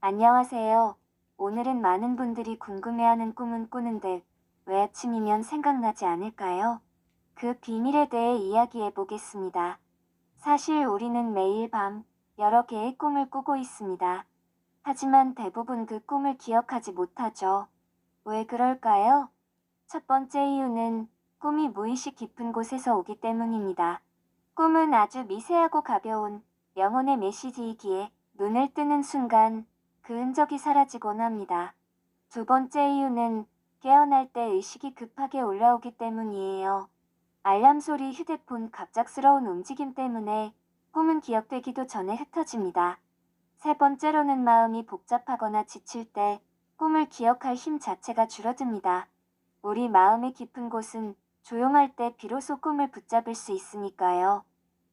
안녕하세요. 오늘은 많은 분들이 궁금해하는 꿈은 꾸는데 왜 아침이면 생각나지 않을까요? 그 비밀에 대해 이야기해 보겠습니다. 사실 우리는 매일 밤 여러 개의 꿈을 꾸고 있습니다. 하지만 대부분 그 꿈을 기억하지 못하죠. 왜 그럴까요? 첫 번째 이유는 꿈이 무의식 깊은 곳에서 오기 때문입니다. 꿈은 아주 미세하고 가벼운 영혼의 메시지이기에 눈을 뜨는 순간 그 흔적이 사라지곤 합니다. 두 번째 이유는 깨어날 때 의식이 급하게 올라오기 때문이에요. 알람 소리, 휴대폰, 갑작스러운 움직임 때문에 꿈은 기억되기도 전에 흩어집니다. 세 번째로는 마음이 복잡하거나 지칠 때 꿈을 기억할 힘 자체가 줄어듭니다. 우리 마음의 깊은 곳은 조용할 때 비로소 꿈을 붙잡을 수 있으니까요.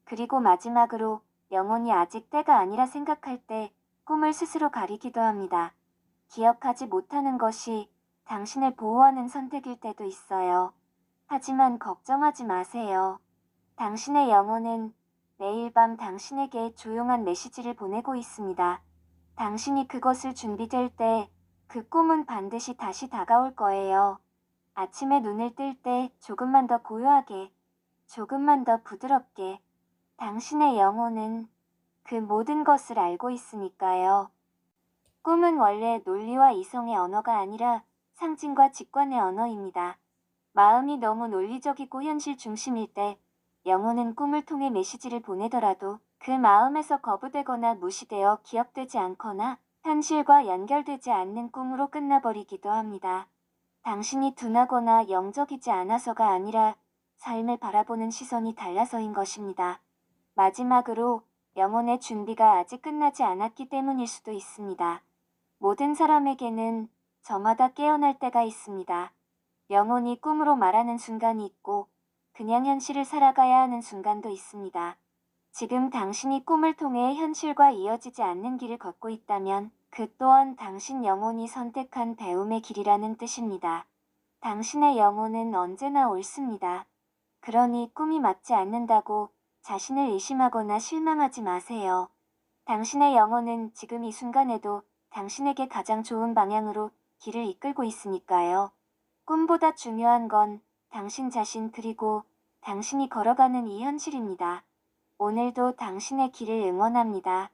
그리고 마지막으로 영혼이 아직 때가 아니라 생각할 때 꿈을 스스로 가리기도 합니다. 기억하지 못하는 것이 당신을 보호하는 선택일 때도 있어요. 하지만 걱정하지 마세요. 당신의 영혼은 매일 밤 당신에게 조용한 메시지를 보내고 있습니다. 당신이 그것을 준비될 때 그 꿈은 반드시 다시 다가올 거예요. 아침에 눈을 뜰 때 조금만 더 고요하게, 조금만 더 부드럽게, 당신의 영혼은 그 모든 것을 알고 있으니까요. 꿈은 원래 논리와 이성의 언어가 아니라 상징과 직관의 언어입니다. 마음이 너무 논리적이고 현실 중심일 때 영혼은 꿈을 통해 메시지를 보내더라도 그 마음에서 거부되거나 무시되어 기억되지 않거나 현실과 연결되지 않는 꿈으로 끝나버리기도 합니다. 당신이 둔하거나 영적이지 않아서가 아니라 삶을 바라보는 시선이 달라서인 것입니다. 마지막으로 영혼의 준비가 아직 끝나지 않았기 때문일 수도 있습니다. 모든 사람에게는 저마다 깨어날 때가 있습니다. 영혼이 꿈으로 말하는 순간이 있고 그냥 현실을 살아가야 하는 순간도 있습니다. 지금 당신이 꿈을 통해 현실과 이어지지 않는 길을 걷고 있다면 그 또한 당신 영혼이 선택한 배움의 길이라는 뜻입니다. 당신의 영혼은 언제나 옳습니다. 그러니 꿈이 맞지 않는다고 자신을 의심하거나 실망하지 마세요. 당신의 영혼은 지금 이 순간에도 당신에게 가장 좋은 방향으로 길을 이끌고 있으니까요. 꿈보다 중요한 건 당신 자신 그리고 당신이 걸어가는 이 현실입니다. 오늘도 당신의 길을 응원합니다.